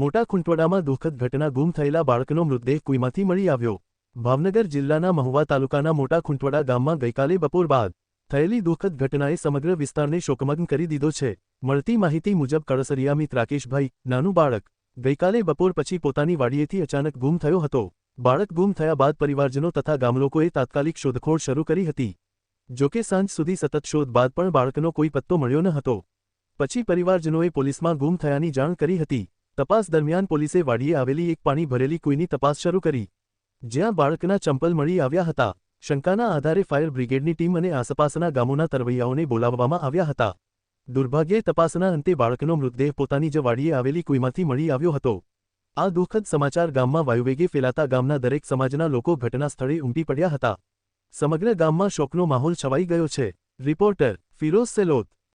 મોટા ખૂંટવાડામાં દુઃખદ ઘટના ગુમ થયેલા બાળકનો મૃતદેહ કુઈમાંથી મળી આવ્યો. ભાવનગર જિલ્લાના મહુવા તાલુકાના મોટા ખૂંટવડા ગામમાં ગઈકાલે બપોર બાદ થયેલી દુઃખદ ઘટનાએ સમગ્ર વિસ્તારને શોકમગ્ન કરી દીધો છે. મળતી માહિતી મુજબ કળસરિયામિત રાકેશભાઈ, નાનું બાળક, ગઈકાલે બપોર પછી પોતાની વાડીએથી અચાનક ગુમ થયો હતો. બાળક ગુમ થયા બાદ પરિવારજનો તથા ગામલોકોએ તાત્કાલિક શોધખોળ શરૂ કરી હતી. જોકે સાંજ સુધી સતત શોધ બાદ પણ બાળકનો કોઈ પત્તો મળ્યો ન હતો. પછી પરિવારજનોએ પોલીસમાં ગુમ થયાની જાણ કરી હતી. તપાસ દરમિયાન પોલીસે વાડીએ આવેલી એક પાણી ભરેલી કુઈની તપાસ શરૂ કરી, જ્યાં બાળકના ચંપલ મળી આવ્યા હતા. શંકાના આધારે ફાયર બ્રિગેડની ટીમ અને આસપાસના ગામોના તરવૈયાઓને બોલાવવામાં આવ્યા હતા. દુર્ભાગ્યે તપાસના અંતે બાળકનો મૃતદેહ પોતાની જ વાડીએ આવેલી કુઈમાંથી મળી આવ્યો હતો. આ દુઃખદ સમાચાર ગામમાં વાયુવેગે ફેલાતા ગામના દરેક સમાજના લોકો ઘટના સ્થળે ઉમટી પડ્યા હતા. સમગ્ર ગામમાં શોકનો માહોલ છવાઈ ગયો છે. રિપોર્ટર ફિરોઝ સેલોત.